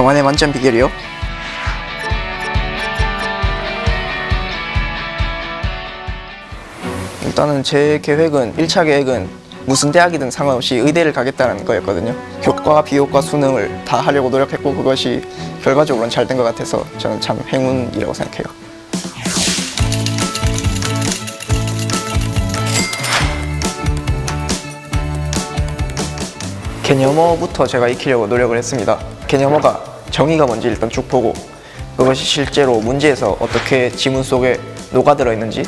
저만의 만점 비결이요? 일단은 제 계획은 1차 계획은 무슨 대학이든 상관없이 의대를 가겠다는 거였거든요. 교과, 비교과, 수능을 다 하려고 노력했고 그것이 결과적으로는 잘 된 것 같아서 저는 참 행운이라고 생각해요. 개념어부터 제가 익히려고 노력을 했습니다. 개념어가 정의가 뭔지 일단 쭉 보고 그것이 실제로 문제에서 어떻게 지문 속에 녹아들어 있는지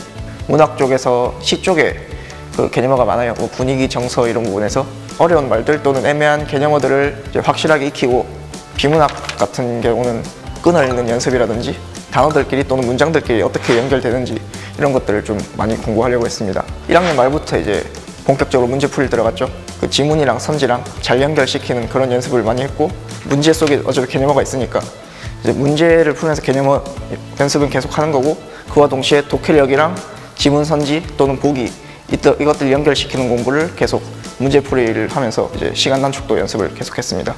문학 쪽에서 시 쪽에 그 개념어가 많아요. 뭐 분위기, 정서 이런 부분에서 어려운 말들 또는 애매한 개념어들을 확실하게 익히고 비문학 같은 경우는 끈을 읽는 연습이라든지 단어들끼리 또는 문장들끼리 어떻게 연결되는지 이런 것들을 좀 많이 공부하려고 했습니다. 1학년 말부터 이제 본격적으로 문제 풀이 들어갔죠. 그 지문이랑 선지랑 잘 연결시키는 그런 연습을 많이 했고 문제 속에 어차피 개념어가 있으니까 이제 문제를 풀면서 개념어 연습은 계속 하는 거고 그와 동시에 독해력이랑 지문 선지 또는 보기 이것들 연결시키는 공부를 계속 문제풀이를 하면서 이제 시간 단축도 연습을 계속했습니다.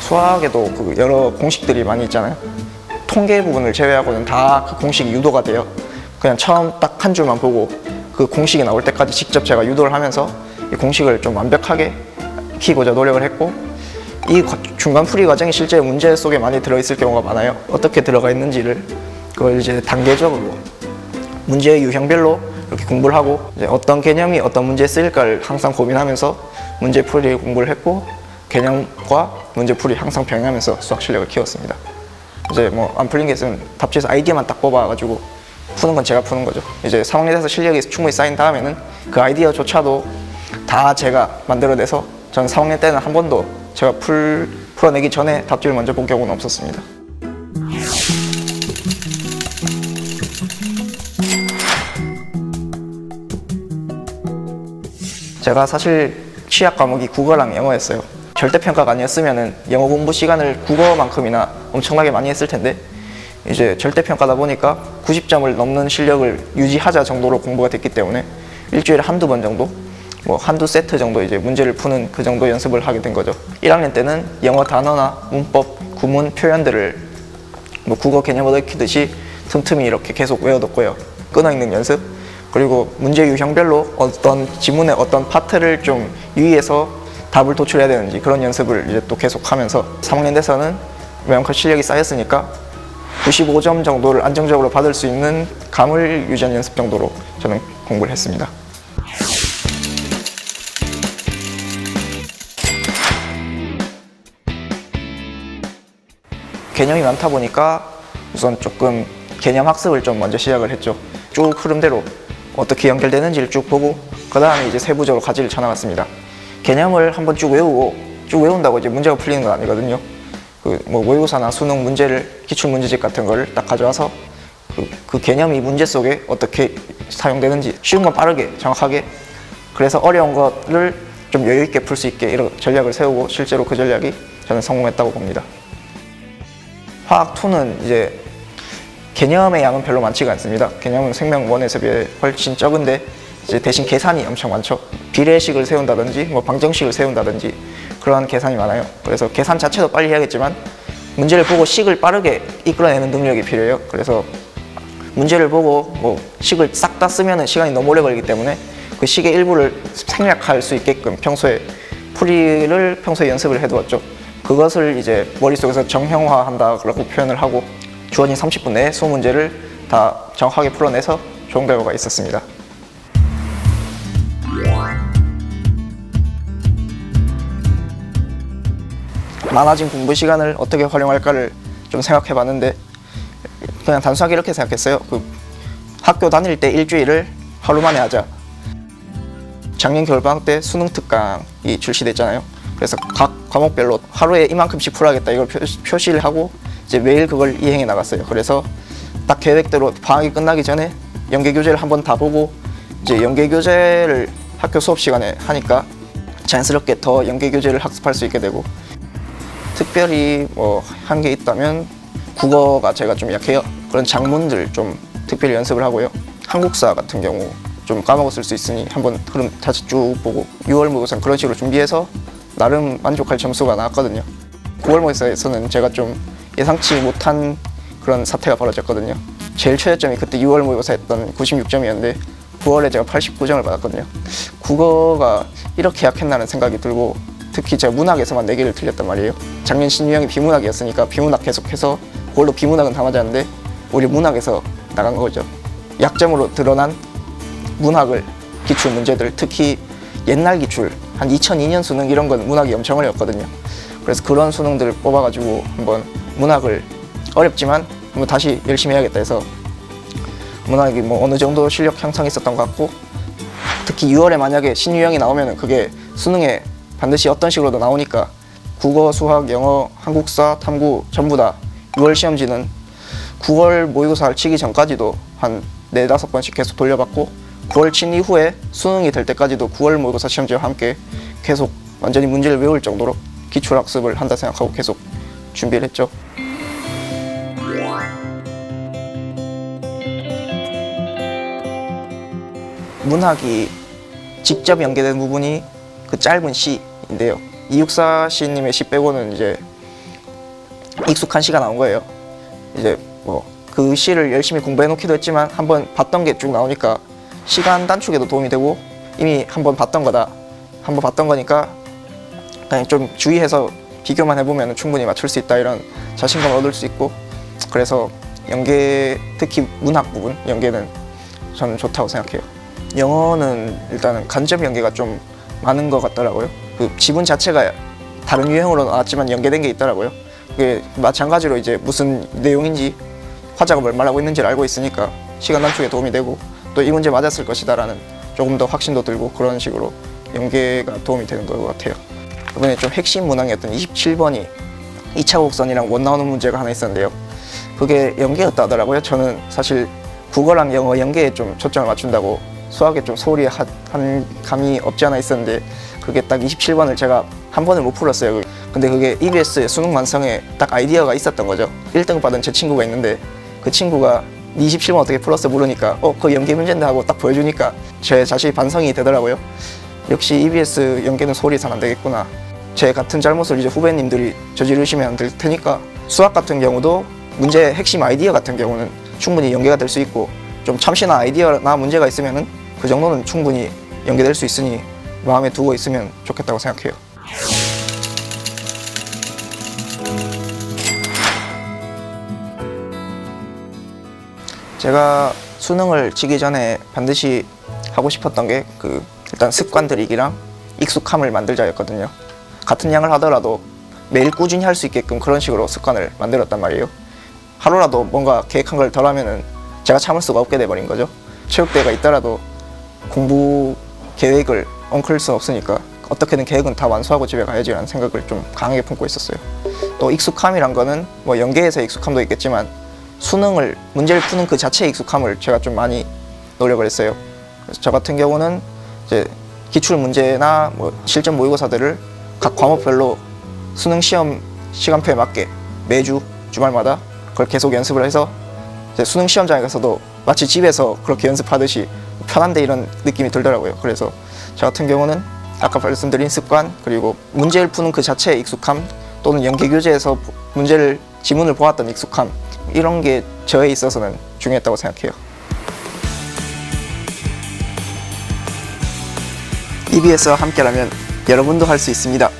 수학에도 그 여러 공식들이 많이 있잖아요. 통계 부분을 제외하고는 다 그 공식이 유도가 돼요. 그냥 처음 딱 한 줄만 보고 그 공식이 나올 때까지 직접 제가 유도를 하면서 이 공식을 좀 완벽하게 익히고자 노력을 했고 이 중간 풀이 과정이 실제 문제 속에 많이 들어있을 경우가 많아요. 어떻게 들어가 있는지를 그걸 이제 단계적으로 문제의 유형별로 이렇게 공부를 하고 어떤 개념이 어떤 문제에 쓰일까를 항상 고민하면서 문제 풀이 공부를 했고 개념과 문제 풀이 항상 병행하면서 수학 실력을 키웠습니다. 이제 뭐 안 풀린 게 있으면 답지에서 아이디어만 딱 뽑아가지고 푸는 건 제가 푸는 거죠. 이제 상황에 대해서 실력이 충분히 쌓인 다음에는 그 아이디어조차도 다 제가 만들어내서 전 상황에 때는 한 번도 제가 풀, 풀어내기 전에 답지를 먼저 본 경우는 없었습니다. 제가 사실 취약 과목이 국어랑 영어였어요. 절대평가가 아니었으면 영어 공부 시간을 국어만큼이나 엄청나게 많이 했을 텐데 이제 절대평가다 보니까 90점을 넘는 실력을 유지하자 정도로 공부가 됐기 때문에 일주일에 한두 번 정도 뭐 한두 세트 정도 이제 문제를 푸는 그 정도 연습을 하게 된 거죠. 1학년 때는 영어 단어나 문법, 구문, 표현들을 뭐 국어 개념을 익히듯이 틈틈이 이렇게 계속 외워뒀고요. 끊어있는 연습 그리고 문제 유형별로 어떤 지문의 어떤 파트를 좀 유의해서 답을 도출해야 되는지 그런 연습을 이제 또 계속 하면서 3학년 돼서는 명확한 실력이 쌓였으니까 95점 정도를 안정적으로 받을 수 있는 감을 유지한 연습 정도로 저는 공부를 했습니다. 개념이 많다 보니까 우선 조금 개념 학습을 좀 먼저 시작을 했죠. 쭉 흐름대로 어떻게 연결되는지를 쭉 보고 그 다음에 이제 세부적으로 가지를 쳐나갔습니다. 개념을 한번 쭉 외우고 쭉 외운다고 이제 문제가 풀리는 건 아니거든요. 그 뭐 모의고사나 수능 문제를 기출 문제집 같은 거를 딱 가져와서 그, 그 개념이 문제 속에 어떻게 사용되는지 쉬운 건 빠르게 정확하게 그래서 어려운 거를 좀 여유 있게 풀 수 있게 이런 전략을 세우고 실제로 그 전략이 저는 성공했다고 봅니다. 화학 2는 이제 개념의 양은 별로 많지가 않습니다. 개념은 생명 원에서 비해 훨씬 적은데 이제 대신 계산이 엄청 많죠. 비례식을 세운다든지 뭐 방정식을 세운다든지 그러한 계산이 많아요. 그래서 계산 자체도 빨리 해야겠지만 문제를 보고 식을 빠르게 이끌어내는 능력이 필요해요. 그래서 문제를 보고 뭐 식을 싹 다 쓰면 시간이 너무 오래 걸리기 때문에 그 식의 일부를 생략할 수 있게끔 평소에 풀이를 평소에 연습을 해두었죠. 그것을 이제 머릿속에서 정형화한다라고 표현을 하고 주어진 30분 내에 20문제를 다 정확하게 풀어내서 좋은 결과가 있었습니다. 많아진 공부 시간을 어떻게 활용할까를 좀 생각해 봤는데 그냥 단순하게 이렇게 생각했어요. 그 학교 다닐 때 일주일을 하루 만에 하자. 작년 겨울방학 때 수능 특강이 출시됐잖아요. 그래서 각 과목별로 하루에 이만큼씩 풀어야겠다 이걸 표, 시를 하고 이제 매일 그걸 이행해 나갔어요. 그래서 딱 계획대로 방학이 끝나기 전에 연계 교재를 한번 다 보고 이제 연계 교재를 학교 수업 시간에 하니까 자연스럽게 더 연계 교재를 학습할 수 있게 되고 특별히 뭐 한 게 있다면 국어가 제가 좀 약해요. 그런 장문들 좀 특별히 연습을 하고요. 한국사 같은 경우 좀 까먹었을 수 있으니 한번 흐름 다시 쭉 보고 6월 모의고사 그런 식으로 준비해서 나름 만족할 점수가 나왔거든요. 9월 모의고사에서는 제가 좀 예상치 못한 그런 사태가 벌어졌거든요. 제일 최저점이 그때 6월 모의고사였던 96점이었는데 9월에 제가 89점을 받았거든요. 국어가 이렇게 약했나는 생각이 들고 특히 제가 문학에서만 4개를 틀렸단 말이에요. 작년 신유형이 비문학이었으니까 비문학 계속해서 그걸로 비문학은 다 맞았는데 우리 문학에서 나간 거죠. 약점으로 드러난 문학을 기출 문제들 특히 옛날 기출 한 2002년 수능 이런 건 문학이 엄청 어려웠거든요. 그래서 그런 수능들을 뽑아가지고 한번 문학을 어렵지만 한번 다시 열심히 해야겠다 해서 문학이 뭐 어느 정도 실력 향상이 있었던 것 같고 특히 6월에 만약에 신유형이 나오면 그게 수능에 반드시 어떤 식으로도 나오니까 국어, 수학, 영어, 한국사, 탐구 전부 다 6월 시험지는 9월 모의고사를 치기 전까지도 한 네다섯 번씩 계속 돌려봤고 9월 친 이후에 수능이 될 때까지도 9월 모의고사 시험지와 함께 계속 완전히 문제를 외울 정도로 기출학습을 한다 생각하고 계속 준비를 했죠. 문학이 직접 연계된 부분이 그 짧은 시인데요. 이육사 시님의 시 빼고는 이제 익숙한 시가 나온 거예요. 이제 뭐 그 시를 열심히 공부해 놓기도 했지만 한번 봤던 게 쭉 나오니까 시간 단축에도 도움이 되고 이미 한번 봤던 거다. 한번 봤던 거니까 그냥 좀 주의해서 비교만 해보면 충분히 맞출 수 있다 이런 자신감을 얻을 수 있고 그래서 연계 특히 문학 부분 연계는 저는 좋다고 생각해요. 영어는 일단은 간접 연계가 좀 많은 것 같더라고요. 그 지문 자체가 다른 유형으로 나왔지만 연계된 게 있더라고요. 그게 마찬가지로 이제 무슨 내용인지 화자가 뭘 말하고 있는지를 알고 있으니까 시간 단축에 도움이 되고 또 이 문제 맞았을 것이다라는 조금 더 확신도 들고 그런 식으로 연계가 도움이 되는 것 같아요. 이번에 좀 핵심 문항이었던 27번이 2차 곡선이랑 원 나오는 문제가 하나 있었는데요. 그게 연계였다 하더라고요. 저는 사실 국어랑 영어 연계에 좀 초점을 맞춘다고 수학에 좀 소홀히 하- 한 감이 없지 않아 있었는데 그게 딱 27번을 제가 한 번을 못 풀었어요. 근데 그게 EBS 수능 완성에 딱 아이디어가 있었던 거죠. 1등 받은 제 친구가 있는데 그 친구가 27번 어떻게 풀었어 물으니까 어, 그 연계 문제인데 하고 딱 보여주니까 제 자신이 반성이 되더라고요. 역시 EBS 연계는 소홀히 잘안 되겠구나. 제 같은 잘못을 이제 후배님들이 저지르시면 안 될 테니까 수학 같은 경우도 문제 핵심 아이디어 같은 경우는 충분히 연계가 될 수 있고 좀 참신한 아이디어나 문제가 있으면은 그 정도는 충분히 연계될 수 있으니 마음에 두고 있으면 좋겠다고 생각해요. 제가 수능을 치기 전에 반드시 하고 싶었던 게 그 일단 습관 들이기랑 익숙함을 만들자였거든요. 같은 양을 하더라도 매일 꾸준히 할 수 있게끔 그런 식으로 습관을 만들었단 말이에요. 하루라도 뭔가 계획한 걸 덜 하면은 제가 참을 수가 없게 돼버린 거죠. 체육대회가 있더라도 공부 계획을 엉클 수 없으니까 어떻게든 계획은 다 완수하고 집에 가야지라는 생각을 좀 강하게 품고 있었어요. 또 익숙함이란 거는 뭐 연계에서 익숙함도 있겠지만 수능을 문제를 푸는 그 자체의 익숙함을 제가 좀 많이 노력을 했어요. 그래서 저 같은 경우는 이제 기출 문제나 뭐 실전 모의고사들을 각 과목별로 수능 시험 시간표에 맞게 매주 주말마다 그걸 계속 연습을 해서 수능 시험장에 가서도 마치 집에서 그렇게 연습하듯이 편한데 이런 느낌이 들더라고요. 그래서 저 같은 경우는 아까 말씀드린 습관 그리고 문제를 푸는 그 자체의 익숙함 또는 연계 교재에서 문제를 지문을 보았던 익숙함 이런 게 저에 있어서는 중요했다고 생각해요. EBS와 함께라면 여러분도 할 수 있습니다.